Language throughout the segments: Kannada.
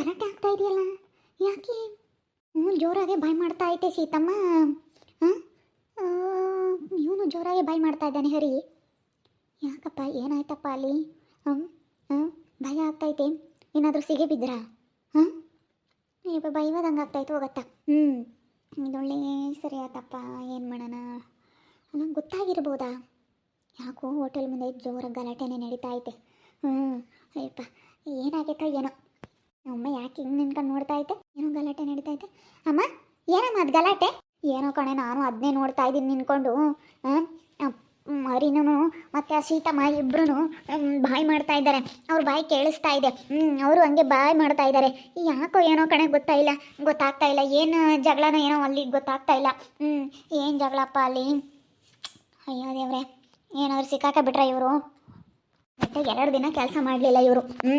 ಗಲಾಟೆ ಆಗ್ತಾ ಇದೆಯಲ್ಲ? ಯಾಕೆ? ಹ್ಞೂ ಜೋರಾಗೆ ಬಾಯ್ ಮಾಡ್ತಾ ಐತೆ ಸೀತಮ್ಮ. ಹಾಂ? ಇವನು ಜೋರಾಗೆ ಬಾಯ್ ಮಾಡ್ತಾ ಇದ್ದಾನೆ, ಹರಿ. ಯಾಕಪ್ಪ, ಏನಾಯ್ತಪ್ಪ ಅಲ್ಲಿ? ಹಾಂ? ಹಾಂ? ಭಯ ಆಗ್ತೈತೆ ಏನಾದರೂ ಸಿಗೆ ಬಿದ್ರಾ ಹಾಂ? ಈಗ ಬೈವಾದಂಗೆ ಆಗ್ತಾಯ್ತು ಹೋಗತ್ತಾ ಹ್ಞೂ ಇದೊಳ್ಳೆ ಸರಿ ಆತಪ್ಪ ಏನು ಮಾಡೋಣ? ನಂಗೆ ಗೊತ್ತಾಗಿರ್ಬೋದಾ? ಯಾಕೋ ಹೋಟೆಲ್ ಮುಂದೆ ಜೋರಾಗಿ ಗಲಾಟೆನೇ ನಡೀತಾ ಐತೆ. ಹ್ಞೂ ಅಯ್ಯಪ್ಪ, ಏನಾಗೈತೋ ಏನೋ. ಅಮ್ಮ, ಯಾಕೆ ಹಿಂಗೆ ನಿನ್ಕೊಂಡು ನೋಡ್ತಾ ಐತೆ ಏನೋ ಗಲಾಟೆ ನಡೀತಾ ಐತೆ ಅಮ್ಮ, ಏನಮ್ಮ ಅದು ಗಲಾಟೆ? ಏನೋ ಕಣೆ, ನಾನು ಅದನ್ನೇ ನೋಡ್ತಾ ಇದ್ದೀನಿ ನಿನ್ಕೊಂಡು ಮರಿನೂ ಮತ್ತು ಆ ಸೀತಮ್ಮ ಇಬ್ಬರೂ ಬಾಯಿ ಮಾಡ್ತಾ ಇದ್ದಾರೆ. ಅವ್ರ ಬಾಯಿ ಕೇಳಿಸ್ತಾ ಇದೆ. ಅವರು ಹಂಗೆ ಬಾಯಿ ಮಾಡ್ತಾ ಇದ್ದಾರೆ. ಯಾಕೋ ಏನೋ ಕಣೆ ಗೊತ್ತಾ ಇಲ್ಲ, ಗೊತ್ತಾಗ್ತಾ ಇಲ್ಲ. ಏನು ಜಗಳನೋ ಏನೋ ಅಲ್ಲಿ ಗೊತ್ತಾಗ್ತಾ ಇಲ್ಲ. ಹ್ಞೂ ಏನು ಜಗಳಪ್ಪ ಅಲ್ಲಿ? ಅಯ್ಯೋ ದೇವ್ರೆ, ಏನಾದ್ರು ಸಿಕ್ಕಾಕ ಬಿಟ್ರ ಇವರು? ಮತ್ತೆ ಎರಡು ದಿನ ಕೆಲಸ ಮಾಡಲಿಲ್ಲ ಇವರು. ಹ್ಞೂ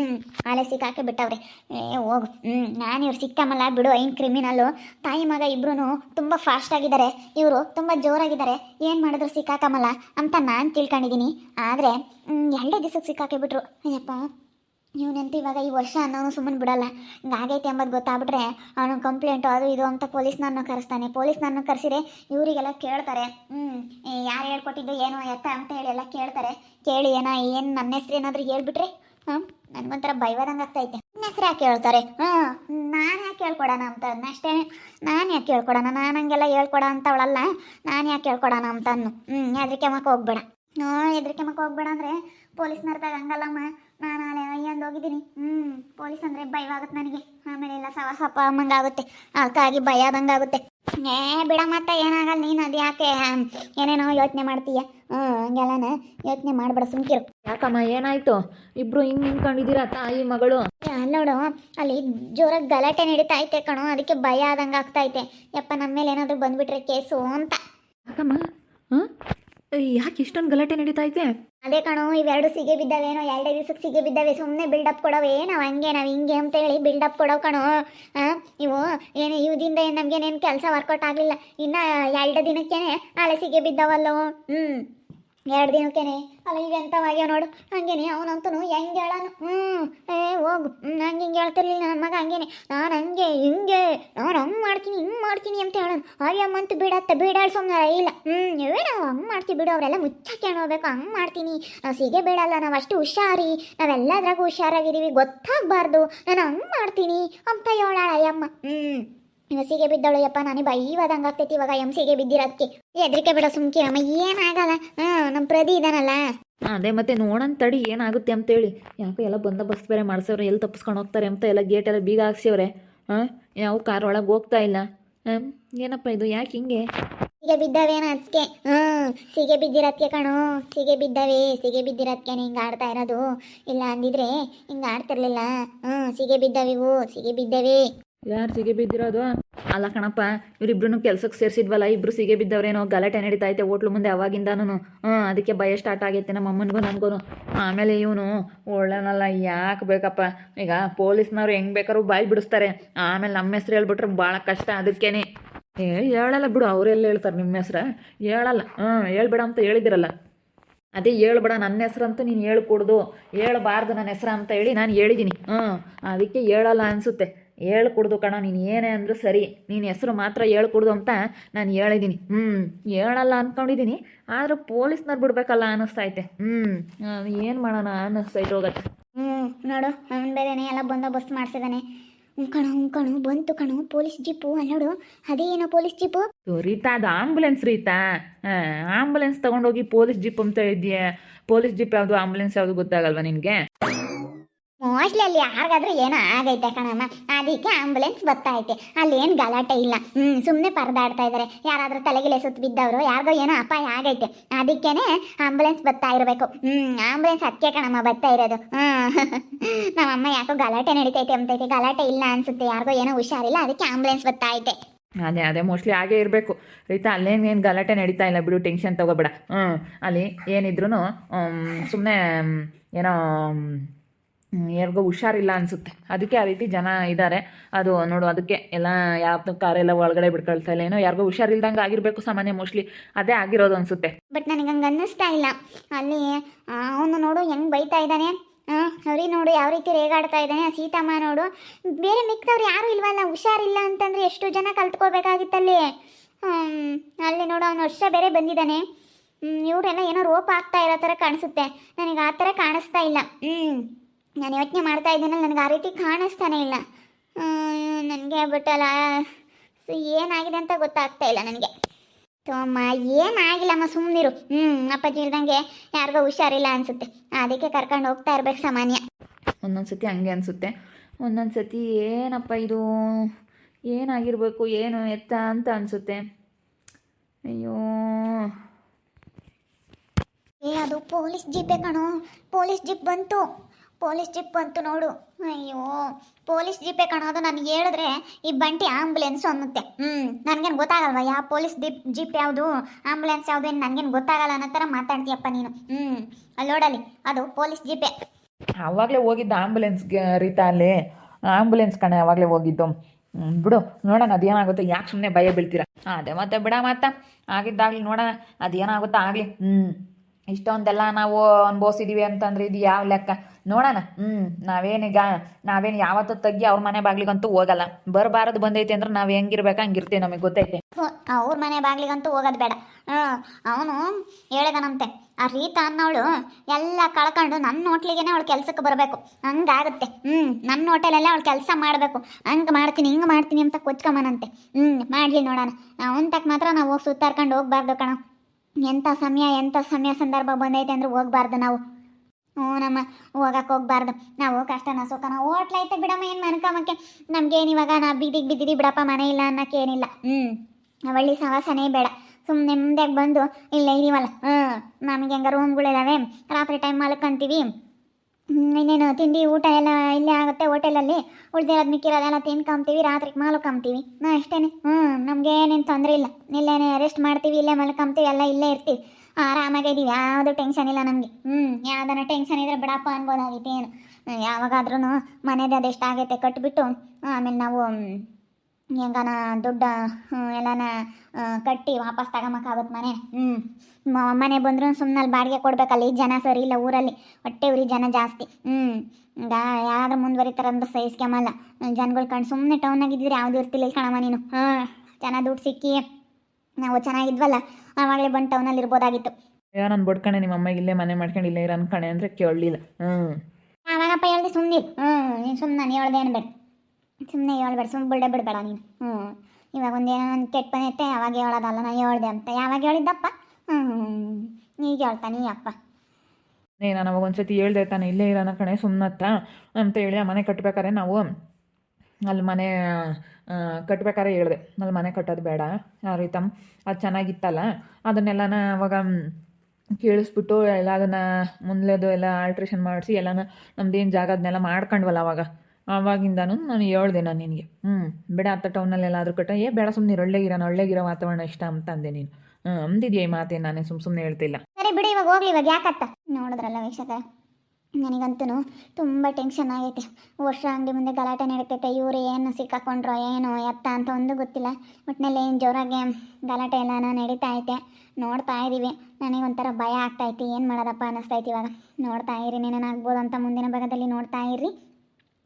ಆಲೆ ಸಿಕ್ಕಾಕೆ ಬಿಟ್ಟವ್ರೆ. ಏ, ಹೋಗು. ಹ್ಞೂ ನಾನು ಇವ್ರು ಸಿಕ್ಕಮ್ಮಲ್ಲ ಬಿಡು ಐನ್ ಕ್ರಿಮಿನಲ್ಲು ತಾಯಿ ಮಗ ಇಬ್ರುನು ತುಂಬ ಫಾಸ್ಟ್ ಆಗಿದ್ದಾರೆ. ಇವರು ತುಂಬ ಜೋರಾಗಿದ್ದಾರೆ. ಏನು ಮಾಡಿದ್ರು ಸಿಕ್ಕಾಕಮ್ಮಲ್ಲ ಅಂತ ನಾನು ತಿಳ್ಕೊಂಡಿದ್ದೀನಿ ಆದರೆ ಎರಡೇ ದಿವಸಕ್ಕೆ ಸಿಕ್ಕಾಕೆ ಬಿಟ್ರು. ಅಯ್ಯಪ್ಪ. ಇವನಂತ ಇವಾಗ ಈ ವರ್ಷ ಅನ್ನೋನು ಸುಮ್ಮನೆ ಬಿಡಲ್ಲ. ಹಿಂಗಾಗೈತೆ ಎಂಬುದು ಗೊತ್ತಾಗ್ಬಿಟ್ರೆ ಅವನು ಕಂಪ್ಲೇಂಟು ಅದು ಇದು ಅಂತ ಪೊಲೀಸ್ನನ್ನು ಕರೆಸ್ತಾನೆ. ಪೊಲೀಸ್ನನ್ನು ಕರೆಸಿದ್ರೆ ಇವರಿಗೆಲ್ಲ ಕೇಳ್ತಾರೆ. ಹ್ಞೂ ಯಾರು ಹೇಳ್ಕೊಟ್ಟಿದ್ದು ಏನು, ಎತ್ತ ಅಂತ ಹೇಳಿ ಎಲ್ಲ ಕೇಳ್ತಾರೆ. ಕೇಳಿ, ಏನೋ, ಏನು ನನ್ನ ಹೆಸ್ರು ಏನಾದರೂ ಹೇಳ್ಬಿಟ್ರೆ, ಹಾಂ, ನನಗೊಂಥರ ಬೈವಾದಂಗೆ ಆಗ್ತೈತೆ. ನನ್ನ ಹೆಸ್ರು ಯಾಕೆ ಹೇಳ್ತಾರೆ? ಹಾಂ, ನಾನು ಯಾಕೆ ಹೇಳ್ಕೊಡೋಣ ಅಂತ ಅಷ್ಟೇ. ನಾನು ಯಾಕೆ ಹೇಳ್ಕೊಡೋಣ? ನಾನು ಹಂಗೆಲ್ಲ ಹೇಳ್ಕೊಡ ಅಂತವಳಲ್ಲ. ನಾನು ಯಾಕೆ ಹೇಳ್ಕೊಡೋಣ ಅಂತ ಅನ್ನು ಹ್ಞೂ ಅದಕ್ಕೆ ಮಕ್ಕ ಹೋಗ್ಬೇಡ. ಹೆದರಿಕೆ ಮಕ್ಕ ಹೋಗ್ಬೇಡ ಅಂದರೆ ಪೊಲೀಸ್ನರ್ದಾಗ ಹಂಗಲ್ಲಮ್ಮ. ನಾನು ಅಲ್ಲೇ ಅಯ್ಯಂದು ಹೋಗಿದ್ದೀನಿ. ಹ್ಞೂ ಪೊಲೀಸ್ ಅಂದ್ರೆ ಭಯವಾಗುತ್ತೆ ನನಗೆ. ಆಮೇಲೆ ಎಲ್ಲ ಸವಾಸಪ್ಪ ಅಮ್ಮಂಗಾಗುತ್ತೆ ಅದಕ್ಕಾಗಿ ಭಯ ಆದಂಗಾಗುತ್ತೆ ಏ ಬಿಡ ಮತ್ತೆ ಏನಾಗಲ್ಲ ನೀನು ಅದು ಯಾಕೆ ಏನೇನೋ ಯೋಚನೆ ಮಾಡ್ತೀಯ? ಹ್ಞೂ ಹಂಗೆಲ್ಲನ ಯೋಚನೆ ಮಾಡಬೇಡ ಸುಮ್ಕಿರು. ಯಾಕಮ್ಮ ಏನಾಯ್ತು? ಇಬ್ರು ಹಿಂಗೆ ನಿಂತ್ಕೊಂಡಿದ್ದೀರಾ ತಾಯಿ ಮಗಳು? ಅಲ್ಲಿ ನೋಡು ಅಲ್ಲಿ ಜೋರಾಗಿ ಗಲಾಟೆ ನಡೀತಾ ಐತೆ ಕಣೋ. ಅದಕ್ಕೆ ಭಯ ಆದಂಗೆ ಆಗ್ತೈತೆ ಯಪ್ಪ ನಮ್ಮ ಮೇಲೆ ಏನಾದರೂ ಬಂದ್ಬಿಟ್ರೆ ಕೇಸು ಅಂತ. ಯಾಕಮ್ಮ? ಹಾಂ ಯಾಕೆ ಇಷ್ಟೊಂದು ಗಲಾಟೆ ನಡೀತಾ ಇದೆ? ಅದೇ ಕಣೋ, ಇವೆರಡು ಸಿಗೆ ಬಿದ್ದಾವೇನೋ, ಎರಡೇ ದಿವ್ಸಕ್ಕೆ ಸಿಗೆ ಬಿದ್ದಾವೆ ಸುಮ್ಮನೆ ಬಿಲ್ಡಪ್ ಕೊಡವೇ ನಾವು ಹಂಗೆ ನಾವು ಹಿಂಗೆ ಅಂತ ಹೇಳಿ ಬಿಲ್ಡಪ್ ಕೊಡೋ ಕಣೋ. ಇವು ಏನು, ಇವದಿಂದ ನಮಗೇನೇನು ಕೆಲಸ ವರ್ಕೌಟ್ ಆಗಲಿಲ್ಲ. ಇನ್ನು ಎರಡು ದಿನಕ್ಕೇನೆ ನಾಳೆ ಸಿಗೆ ಬಿದ್ದಾವಲ್ಲೋ. ಹ್ಞೂ ಎರಡು ದಿನಕ್ಕೇನೆ. ಅಲ್ಲ ಇವೆಂಥವಾಗ್ಯಾವ ನೋಡು. ಹಂಗೇನೆ ಅವನಂತೂ ಹೆಂಗೆ ಹೇಳನು? ಹ್ಞೂ ಏ, ಹೋಗು. ನಂಗೆ ಹಿಂಗೆ ಹೇಳ್ತಿರ್ಲಿಲ್ಲ ನನ್ನ ಮಗ ಹಂಗೇನೆ. ನಾನು ಹಂಗೆ, ಹಿಂಗೆ. ನಾನು ಹಂಗೆ ಮಾಡ್ತೀನಿ, ಹಿಂಗೆ ಮಾಡ್ತೀನಿ ಅಂತ ಹೇಳೋನು. ಅವ್ಯಮ್ಮಂತೂ ಬಿಡತ್ತೆ ಬಿಡಾಳ್ ಸುಮ್ಮನೆ ಇಲ್ಲ. ಹ್ಞೂ ಏನೋ ಹಂಗೆ ಮಾಡ್ತೀವಿ ಬಿಡು. ಅವರೆಲ್ಲ ಮುಚ್ಚಾಕೊಂಡು ಹೋಗ್ಬೇಕು. ಹಂಗೆ ಮಾಡ್ತೀನಿ. ನಾವು ಸಿಗೆ ಬೇಡಲ್ಲ. ನಾವು ಅಷ್ಟು ಹುಷಾರಿ. ನಾವೆಲ್ಲದ್ರಾಗೂ ಹುಷಾರಾಗಿದ್ದೀವಿ. ಗೊತ್ತಾಗಬಾರ್ದು. ನಾನು ಹಂಗೆ ಮಾಡ್ತೀನಿ ಅಂತ ಹೇಳಾಳ ಅಯ್ಯಮ್ಮ. ಹ್ಞೂ ಸಿಗೆ ಬಿದ್ದಳು ಯಪ್ಪ ನನಗೆ ಬೈವಾದಂಗೆ ಆಗ್ತೈತಿ ಇವಾಗ ಎಂ ಸಿಗೆ ಬಿದ್ದಿರೋದಕ್ಕೆ ಹೆದರಿಕೆ ಬೇಡ ಸುಮ್ಕಿ ಅಮ್ಮ ಏನಾಗಲ್ಲ ಹಾಂ ನಮ್ಮ ಪ್ರದಿ ಇದಾನಲ್ಲ. ಅದೇ ಮತ್ತೆ ನೋಡೋಣ ತಡಿ ಏನಾಗುತ್ತೆ ಅಂತೇಳಿ. ಯಾಕೋ ಎಲ್ಲ ಬಂದೋಬಸ್ತ್ ಬೇರೆ ಮಾಡ್ಸವ್ರೆ ಎಲ್ಲಿ ತಪ್ಪಿಸ್ಕೊಂಡು ಹೋಗ್ತಾರೆ ಅಂತ ಎಲ್ಲ ಗೇಟ್ ಎಲ್ಲ ಬೀಗ ಹಾಕ್ಸಿವ್ರೆ ಹಾಂ ಯಾವ ಕಾರ್ ಒಳಗೆ ಹೋಗ್ತಾ ಇಲ್ಲ. ಹಾಂ ಏನಪ್ಪ ಇದು ಯಾಕೆ ಹಿಂಗೆ? ಸಿಗೆ ಬಿದ್ದಾವೇನ ಅದಕ್ಕೆ ಹ್ಞೂ ಸಿಗೆ ಬಿದ್ದಿರೋದಕ್ಕೆ ಕಣು ಸಿಗೆ ಬಿದ್ದಾವೇ ಸಿಗೆ ಬಿದ್ದಿರೋದಕ್ಕೆ ಹಿಂಗೆ ಆಡ್ತಾ ಇರೋದು. ಇಲ್ಲ ಅಂದಿದ್ರೆ ಹಿಂಗೆ ಆಡ್ತಿರ್ಲಿಲ್ಲ. ಹ್ಞೂ ಸಿಗೆ ಬಿದ್ದವಿವು ಸಿಗೆ ಬಿದ್ದಾವೇ. ಯಾರು ಸಿಗೆ ಬಿದ್ದಿರೋದು? ಅಲ್ಲ ಕಣಪ್ಪ ಇವರಿಬ್ರು ಕೆಲ್ಸಕ್ಕೆ ಸೇರಿಸಿದ್ವಲ್ಲ, ಇಬ್ರು ಸಿಗೆ ಬಿದ್ದವ್ರೇನೋ ಗಲಾಟೆ ನಡೀತಾ ಐತೆ ಹೋಟ್ಲು ಮುಂದೆ ಅವಾಗಿಂದಾನು ಹ್ಞೂ ಅದಕ್ಕೆ ಭಯ ಸ್ಟಾರ್ಟ್ ಆಗೈತೆ ನಮ್ಮ ಅಮ್ಮನಿಗೂ ನನಗೂ ಆಮೇಲೆ ಇವನು, ಒಳ್ಳೆನಲ್ಲ, ಯಾಕೆ ಬೇಕಪ್ಪ? ಈಗ ಪೊಲೀಸ್ನವ್ರು ಹೆಂಗೆ ಬೇಕಾದ್ರೂ ಬಾಯಿ ಬಿಡಿಸ್ತಾರೆ. ಆಮೇಲೆ ನಮ್ಮ ಹೆಸ್ರು ಹೇಳ್ಬಿಟ್ರೆ ಭಾಳ ಕಷ್ಟ ಅದಕ್ಕೇನೆ. ಏ, ಹೇಳಲ್ಲ ಬಿಡು, ಅವರೆಲ್ಲ ಹೇಳ್ತಾರೆ ನಿಮ್ಮ ಹೆಸ್ರು. ಹೇಳಲ್ಲ ಹ್ಞೂ ಹೇಳ್ಬೇಡ ಅಂತ ಹೇಳಿದಿರಲ್ಲ. ಅದೇ ಹೇಳ್ಬೇಡ, ನನ್ನ ಹೆಸ್ರಂತೂ ನೀನು ಹೇಳ್ಕೊಡ್ದು. ಹೇಳ್ಬಾರ್ದು ನನ್ನ ಹೆಸ್ರ ಅಂತ ಹೇಳಿ ನಾನು ಹೇಳಿದ್ದೀನಿ ಹ್ಞೂ ಅದಕ್ಕೆ ಹೇಳಲ್ಲ ಅನಿಸುತ್ತೆ. ಹೇಳ್ಕೊಡ್ದು ಕಣ ನೀನು ಏನೇ ಅಂದರೂ ಸರಿ. ನೀನು ಹೆಸರು ಮಾತ್ರ ಹೇಳ್ಕೊಡ್ದು ಅಂತ ನಾನು ಹೇಳಿದ್ದೀನಿ ಹ್ಞೂ ಹೇಳಲ್ಲ ಅಂದ್ಕೊಂಡಿದ್ದೀನಿ ಆದರೂ ಪೊಲೀಸ್ನವ್ರು ಬಿಡ್ಬೇಕಲ್ಲ ಅನ್ನಿಸ್ತೈತೆ ಹ್ಞೂ ಏನು ಮಾಡೋಣ ಅನ್ನಿಸ್ತೈತೆ ಹೋಗತ್ತೆ. ಹ್ಞೂ ನೋಡು ಅವನ ಬೇರೆನೆ ಎಲ್ಲ ಬಂದೋಬಸ್ತ್ ಮಾಡಿಸಿದಾನೆ. ಕಣ ಕಣೋ ಬಂತು ಕಣು ಪೊಲೀಸ್ ಜೀಪು ಅಲ್ಲೋಡು ಅದೇ ಅದೇನೋ ಪೊಲೀಸ್ ಜೀಪು? ರೀತಾ ಅದು ಆಂಬುಲೆನ್ಸ್ ರೀತಾ? ಆಂಬುಲೆನ್ಸ್ ತಗೊಂಡೋಗಿ ಪೊಲೀಸ್ ಜೀಪ್ ಅಂತ ಇದೆಯಾ? ಪೊಲೀಸ್ ಜೀಪ್ ಯಾವುದು ಆಂಬುಲೆನ್ಸ್ ಯಾವುದು ಗೊತ್ತಾಗಲ್ವಾ ನಿನಗೆ? ಮೋಸ್ಟ್ಲಿ ಅಲ್ಲಿ ಯಾರಿಗಾದ್ರೂ ಏನೋ ಆಗೈತೆ ಕಣಮ್ಮ. ಅದಕ್ಕೆ ಆಂಬುಲೆನ್ಸ್ ಬರ್ತಾ ಐತೆ. ಅಲ್ಲಿ ಏನು ಗಲಾಟೆ ಇಲ್ಲ. ಸುಮ್ಮನೆ ಪರದಾಡ್ತಾ ಇದ್ದಾರೆ ಯಾರಾದ್ರೂ ತಲೆಗಿಲೆ ಸುತ್ತ ಬಿದ್ದವರು, ಯಾರಿಗೋ ಏನೋ ಅಪಾಯ ಆಗೈತೆ. ಅದಕ್ಕೇನೆ ಆಂಬುಲೆನ್ಸ್ ಬರ್ತಾ ಇರಬೇಕು. ಹ್ಞೂ ಆಂಬುಲೆನ್ಸ್ ಅದಕ್ಕೆ ಕಣಮ್ಮ ಬರ್ತಾ ಇರೋದು. ನಮ್ಮಮ್ಮ ಯಾಕೋ ಗಲಾಟೆ ನಡೀತೈತೆ ಅಂತೈತೆ. ಗಲಾಟೆ ಇಲ್ಲ ಅನ್ಸುತ್ತೆ. ಯಾರಿಗೋ ಏನೋ ಹುಷಾರಿಲ್ಲ. ಅದಕ್ಕೆ ಆಂಬುಲೆನ್ಸ್ ಬರ್ತಾ ಐತೆ. ಅದೇ ಅದೇ ಮೋಸ್ಟ್ಲಿ ಹಾಗೇ ಇರಬೇಕು. ರೀತಾ, ಅಲ್ಲೇನು ಏನು ಗಲಾಟೆ ನಡೀತಾ ಇಲ್ಲ ಬಿಡು ಟೆನ್ಷನ್ ತಗೋಬೇಡ. ಹ್ಞೂ ಅಲ್ಲಿ ಏನಿದ್ರು ಸುಮ್ಮನೆ ಏನೋ ಯಾರಿಗೋ ಹುಷಾರಿಲ್ಲ ಅನಿಸುತ್ತೆ. ಅದಕ್ಕೆ ಆ ರೀತಿ ಜನ ಇದ್ದಾರೆ ಅದು ನೋಡು ಅದಕ್ಕೆ ಎಲ್ಲ ಯಾವ ಕಾರೆಲ್ಲ ಒಳಗಡೆ ಬಿಡ್ಕೊಳ್ತಾ ಇಲ್ಲ. ಏನೋ ಯಾರಿಗೋ ಹುಷಾರಿಲ್ದಂಗೆ ಆಗಿರಬೇಕು ಸಾಮಾನ್ಯ ಮೋಸ್ಟ್ಲಿ ಅದೇ ಆಗಿರೋದು ಅನಿಸುತ್ತೆ. ಬಟ್ ನನಗೆ ಹಂಗೆ ಅನ್ನಿಸ್ತಾ ಇಲ್ಲ. ಅಲ್ಲಿ ಅವನು ನೋಡು ಹೆಂಗೆ ಬೈತಾ ಇದ್ದಾನೆ. ಸರಿ ನೋಡು ಯಾವ ರೀತಿ ರೇಗಾಡ್ತಾ ಇದ್ದಾನೆ. ಆ ಸೀತಮ್ಮ ನೋಡು. ಬೇರೆ ಮಿಕ್ಕದವ್ರು ಯಾರು ಇಲ್ವಲ್ಲ ಹುಷಾರಿಲ್ಲ ಅಂತಂದ್ರೆ ಎಷ್ಟು ಜನ ಕಲ್ತ್ಕೋಬೇಕಾಗಿತ್ತಲ್ಲಿ ಹ್ಮ್, ಅಲ್ಲಿ ನೋಡು ಅವನು ವರ್ಷ ಬೇರೆ ಬಂದಿದ್ದಾನೆ. ಹ್ಮ್, ಇವರೆಲ್ಲ ಏನೋ ರೋಪ್ ಆಗ್ತಾ ಇರೋ ಥರ ಕಾಣಿಸುತ್ತೆ. ನನಗೆ ಆ ಥರ ಕಾಣಿಸ್ತಾ ಇಲ್ಲ. ಹ್ಞೂ ನಾನು ಯೋಚನೆ ಮಾಡ್ತಾ ಇದ್ದೀನಲ್ಲ ನನಗೆ ಆ ರೀತಿ ಕಾಣಿಸ್ತಾನೆ ಇಲ್ಲ. ನನಗೆ ಬಿಟ್ಟಲ್ಲ ಸೊ ಏನಾಗಿದೆ ಅಂತ ಗೊತ್ತಾಗ್ತಾ ಇಲ್ಲ ನನಗೆ. ತೋಮ್ಮ ಏನಾಗಿಲ್ಲಮ್ಮ ಸುಮ್ಮನಿರು ಹ್ಞೂ ಅಪ್ಪಾಜಿ ಇಲ್ದಂಗೆ ಯಾರಿಗೋ ಹುಷಾರಿಲ್ಲ ಅನಿಸುತ್ತೆ. ಅದಕ್ಕೆ ಕರ್ಕೊಂಡು ಹೋಗ್ತಾ ಇರ್ಬೇಕು ಸಾಮಾನ್ಯ. ಒಂದೊಂದು ಸತಿ ಹಂಗೆ ಅನಿಸುತ್ತೆ. ಒಂದೊಂದು ಸತಿ ಏನಪ್ಪ ಇದು? ಏನಾಗಿರಬೇಕು ಏನು ಎತ್ತ ಅಂತ ಅನಿಸುತ್ತೆ. ಅಯ್ಯೋ. ಏ ಅದು ಪೊಲೀಸ್ ಜೀಪೇ ಕಣೋ. ಪೊಲೀಸ್ ಜೀಪ್ ಬಂತು. ಪೊಲೀಸ್ ಜೀಪ್ ಬಂತು ನೋಡು. ಅಯ್ಯೋ, ಪೊಲೀಸ್ ಜೀಪೇ ಕಾಣೋದು ನನಗೆ ಹೇಳಿದ್ರೆ ಈ ಬಂಟಿ ಆಂಬುಲೆನ್ಸ್ ಅನ್ನುತ್ತೆ ಹ್ಞೂ ನನಗೇನು ಗೊತ್ತಾಗಲ್ವಾ? ಯಾವ ಪೊಲೀಸ್ ಜೀಪ್ ಜೀಪ್ ಯಾವುದು? ಆಂಬುಲೆನ್ಸ್ ಯಾವುದು ಏನು ನನಗೇನು ಗೊತ್ತಾಗಲ್ಲ ಅನ್ನೋ ಥರ ಮಾತಾಡ್ತೀಯಪ್ಪ ನೀನು. ಹ್ಞೂ ಅಲ್ಲಿ ನೋಡಲಿ ಅದು ಪೊಲೀಸ್ ಜೀಪೇ. ಆವಾಗಲೇ ಹೋಗಿದ್ದು ಆಂಬುಲೆನ್ಸ್ಗೆ ರೀತಾ ಅಲ್ಲಿ. ಆಂಬುಲೆನ್ಸ್ ಕಣೆ ಆವಾಗಲೇ ಹೋಗಿದ್ದು. ಬಿಡು, ನೋಡೋಣ, ಅದೇನಾಗುತ್ತೆ? ಯಾಕೆ ಸುಮ್ಮನೆ ಭಯ ಬೀಳ್ತೀರಾ? ಅದೇ ಮತ್ತೆ ಬಿಡ ಮತ್ತೆ. ಆಗಿದ್ದಾಗಲಿ ನೋಡೋಣ, ಅದೇನಾಗುತ್ತಾ? ಆಗಲಿ. ಹ್ಞೂ ಇಷ್ಟೊಂದೆಲ್ಲ ನಾವು ಅನುಭವಿಸಿದೀವಿ ಅಂತಂದ್ರೆ ಇದು ಯಾವ ಲೆಕ್ಕ? ನೋಡೋಣ. ಹ್ಞೂ ನಾವೇನೀಗ, ನಾವೇನು ಯಾವತ್ತೂ ತಗ್ಗಿ ಅವ್ರ ಮನೆ ಬಾಗ್ಲಿಗಂತೂ ಹೋಗಲ್ಲ. ಬರಬಾರದು ಬಂದೈತೆ ಅಂದ್ರೆ ನಾವು ಹೆಂಗಿರ್ಬೇಕು ಹಂಗಿರ್ತೀವಿ ನಮಗೆ ಗೊತ್ತೈತೆ. ಅವ್ರ ಮನೆ ಬಾಗ್ಲಿಗಂತೂ ಹೋಗೋದು ಬೇಡ. ಅವನು ಹೇಳಿದನಂತೆ, ಆ ರೀತಾ ಅನ್ನೋಳು ಎಲ್ಲ ಕಳ್ಕೊಂಡು ನನ್ನ ಹೋಟ್ಲಿಗೆನೆ ಅವಳು ಕೆಲ್ಸಕ್ಕೆ ಬರಬೇಕು. ಹಂಗಾಗುತ್ತೆ. ಹ್ಮ್ ನನ್ನ ಹೋಟೆಲಲ್ಲೇ ಅವಳು ಕೆಲಸ ಮಾಡಬೇಕು. ಹಂಗೆ ಮಾಡ್ತೀನಿ, ಹಿಂಗೆ ಮಾಡ್ತೀನಿ ಅಂತ ಕೊಚ್ಕೊಂಬನಂತೆ. ಹ್ಮ್, ಮಾಡ್ಲಿ ನೋಡೋಣ. ಅವನ ತಕ್ಕ ಮಾತ್ರ ನಾವು ಹೋಗಿ ಸುತ್ತಾರ್ಕೊಂಡು ಹೋಗ್ಬಾರ್ದು ಕಣ. ಎಂಥ ಸಮಯ ಎಂಥ ಸಮಯ ಸಂದರ್ಭ ಬಂದೈತೆ ಅಂದ್ರೆ ಹೋಗ್ಬಾರ್ದು ನಾವು. ಹ್ಞೂ ನಮ್ಮ ಹೋಗಕ್ಕೆ ಹೋಗ್ಬಾರ್ದು. ನಾವು ಕಷ್ಟನ ಸುಖನ ಹೋಟ್ಲ ಐತೆ ಬಿಡಮ್ಮ ಏನು ಮನ್ಕಮಕ್ಕೆ. ನಮ್ಗೇನು ಇವಾಗ ನಾ ಬೀದಿಗೆ ಬಿದ್ದಿದ್ದೀವಿ ಬಿಡಪ್ಪ ಮನೆ ಇಲ್ಲ ಅನ್ನೋಕ್ಕೇನಿಲ್ಲ. ಹ್ಞೂ ಒಳ್ಳೆ ಸವಾಸನೇ ಬೇಡ. ಸುಮ್ಮನೆ ನೆಮ್ಮದಿಯಾಗಿ ಬಂದು ಇಲ್ಲೇ ಇದೀವಲ್ಲ. ಹ್ಞೂ, ನಮಗೆ ಹೆಂಗ ರೂಮ್ಗಳಿದ್ದಾವೆ ರಾತ್ರಿ ಟೈಮ್ ಮಲ್ಕೊಂತೀವಿ ಇನ್ನೇನು ತಿಂಡಿ ಊಟ ಎಲ್ಲ ಇಲ್ಲೇ ಆಗುತ್ತೆ ಹೋಟೆಲಲ್ಲಿ. ಉಳ್ದಿರೋದು ಮಿಕ್ಕಿರೋದೆಲ್ಲ ತಿನ್ಕೊಂತೀವಿ ರಾತ್ರಿಗೆ ಮಲ್ಕೊಂತೀವಿ ನಾ ಅಷ್ಟೇ ಹ್ಞೂ ನಮ್ಗೆ ಏನೇನು ತೊಂದರೆ ಇಲ್ಲ. ಇಲ್ಲೇನೆ ರೆಸ್ಟ್ ಮಾಡ್ತೀವಿ, ಇಲ್ಲೇ ಮಲ್ಕೊಂತೀವಿ ಎಲ್ಲ ಇಲ್ಲೇ ಇರ್ತೀವಿ. ಆರಾಮಾಗಿದ್ದೀವಿ ಯಾವುದು ಟೆನ್ಷನ್ ಇಲ್ಲ ನಮಗೆ. ಹ್ಞೂ ಯಾವ್ದಾನ ಟೆನ್ಷನ್ ಇದ್ರೆ ಬಿಡಪ್ಪ ಅನ್ಬೋದಾಗಿತ್ತು ಏನು ಯಾವಾಗಾದ್ರೂ ಮನೆದು ಅದೆಷ್ಟಾಗೈತೆ ಕಟ್ಬಿಟ್ಟು, ಆಮೇಲೆ ನಾವು ಹೆಂಗನ ದುಡ್ಡು ಎಲ್ಲನ ಕಟ್ಟಿ ವಾಪಸ್ ತಗೊಂಬಕ್ಕಾಗುತ್ತೆ ಮನೆ. ಹ್ಞೂ ಮನೆ ಬಂದರೂ ಸುಮ್ಮನೆ ಅಲ್ಲಿ ಬಾಡಿಗೆ ಕೊಡ್ಬೇಕಲ್ಲ ಈ ಜನ ಸರಿ ಇಲ್ಲ ಊರಲ್ಲಿ. ಹೊಟ್ಟೆ ಉರಿ ಜನ ಜಾಸ್ತಿ. ಹ್ಞೂ ಈಗ ಯಾರು ಮುಂದುವರಿತಾರೆ ಅಂದ್ರೆ ಸಹಿಸ್ಕೊಂಬಲ್ಲ ಜನಗಳು ಕಣ್ ಸುಮ್ಮನೆ ಟೌನಾಗಿದ್ದರೆ ಯಾವುದು ಇರ್ತಿಲ್ಲ ಇಲ್ಲಿ ಕಣಮ್ಮ ನೀನು. ಹಾಂ ಚೆನ್ನಾಗಿ ದುಡ್ಡು ಸಿಕ್ಕಿ. ನಾವು ಚೆನ್ನಾಗಿದ್ವಲ್ಲ ಆವಾಗಲೇ ಬಂದು ಟೌನಲ್ಲಿ ಇರ್ಬೋದಾಗಿತ್ತು. ಅಯ್ಯೋ ನಾನು ಬಡ್ಕಣೆ ನಿಮ್ಮ ಅಮ್ಮಗೆ ಇಲ್ಲೇ ಮನೆ ಮಾಡ್ಕೊಂಡು ಇಲ್ಲೇ ಇರೋ ಅನ್ಕಣೆ ಅಂದರೆ ಕೇಳಲಿಲ್ಲ. ಹ್ಞೂ ಆವಾಗಪ್ಪ ಹೇಳ್ದೆ ಸುಮ್ಮನೆ ಹ್ಞೂ ನೀನು ಸುಮ್ಮನೆ ನಾನು ಹೇಳ್ದೆ ಅನ್ಬೇಡ. ಸುಮ್ಮನೆ ಹೇಳ್ಬೇಡ ಸುಮ್ಮನೆ ಬಿಡೇ ಬಿಡಬೇಡ ನೀನು. ಹ್ಞೂ ಇವಾಗ ಒಂದೇನೋ ಒಂದು ಕೆಟ್ಟ ಬಂದೈತೆ ಯಾವಾಗ ಹೇಳೋದಲ್ಲ ನಾನು ಹೇಳ್ದೆ ಅಂತ. ಯಾವಾಗ ಹೇಳಿದ್ದಪ್ಪ? ಹ್ಞೂ ಈಗ ಹೇಳ್ತಾನೆ ಅಪ್ಪ. ಏ, ನಾನು ಅವಾಗ ಒಂದ್ಸತಿ ಹೇಳ್ದೆ ತಾನೆ, ಇಲ್ಲೇ ಇರೋಣ ಕಣೆ ಸುಮ್ಮನತ್ತ ಅಂತ ಹೇಳಿ ಆ ಮನೆ ಕಟ್ಬೇಕಾರೆ ನಾವು ಅಲ್ಲಿ ಮನೆ ಕಟ್ಟಬೇಕಾರೆ ಹೇಳಿದೆ. ಅಲ್ಲಿ ಮನೆ ಕಟ್ಟೋದು ಬೇಡ, ಆ ರೀತಿ. ಅದು ಚೆನ್ನಾಗಿತ್ತಲ್ಲ ಅದನ್ನೆಲ್ಲನ ಅವಾಗ ಕೇಳಿಸ್ಬಿಟ್ಟು ಎಲ್ಲ ಅದನ್ನು ಮುಂದೆದು ಎಲ್ಲ ಆಲ್ಟ್ರೇಷನ್ ಮಾಡಿಸಿ ಎಲ್ಲನ ನಮ್ದೇನು ಜಾಗ ಅದನ್ನೆಲ್ಲ ಮಾಡ್ಕೊಂಡ್ವಲ್ಲ ಅವಾಗ. ಆವಾಗಿಂದನೂ ನಾನು ಹೇಳ್ದೆ ನಾನು ನಿನಗೆ. ಹ್ಞೂ ಬೇಡ ಅತ್ತ ಟೌನಲ್ಲಿ ಎಲ್ಲಾದರೂ ಕಟ್ಟ ಏ, ಬೇಡ ಸುಮ್ಮನೆ ಒಳ್ಳೆಗಿರ ಒಳ್ಳೆಗಿರೋ ವಾತಾವರಣ ಇಷ್ಟ ಅಂತ ಅಂದೆ ನೀನು. ಹ್ಞೂ ಅಂದಿದ್ಯಾ ಈ ಮಾತೇನು ನಾನೇ ಸುಮ್ಮ ಸುಮ್ಮನೆ ಹೇಳ್ತಿಲ್ಲ. ಸರಿ ಬಿಡಿ, ಇವಾಗ ಹೋಗ್ಲಿ, ಇವಾಗ ಯಾಕತ್ತ? ನೋಡಿದ್ರಲ್ಲ ವೀಕ್ಷಕ ನನಗಂತೂ ತುಂಬ ಟೆನ್ಷನ್ ಆಗೈತೆ. ವರ್ಷ ಅಂಗಡಿ ಮುಂದೆ ಗಲಾಟೆ ನಡೀತೈತೆ, ಇವರು ಏನು ಸಿಕ್ಕಾಕೊಂಡ್ರೋ, ಏನೋ ಎತ್ತ ಅಂತ ಒಂದು ಗೊತ್ತಿಲ್ಲ. ಒಟ್ಟಿನಲ್ಲಿ ಏನು ಜೋರಾಗಿ ಗಲಾಟೆ ಎಲ್ಲಾನ ನಡೀತಾ ಐತೆ. ನೋಡ್ತಾ ಇದ್ದೀವಿ ನನಗೊಂಥರ ಭಯ ಆಗ್ತೈತಿ ಏನು ಮಾಡೋದಪ್ಪ ಅನ್ನಿಸ್ತೈತಿ ಇವಾಗ. ನೋಡ್ತಾ ಇರಿ ಏನೇನಾಗ್ಬೋದು ಅಂತ ಮುಂದಿನ ಭಾಗದಲ್ಲಿ ನೋಡ್ತಾ ಇರ್ರಿ.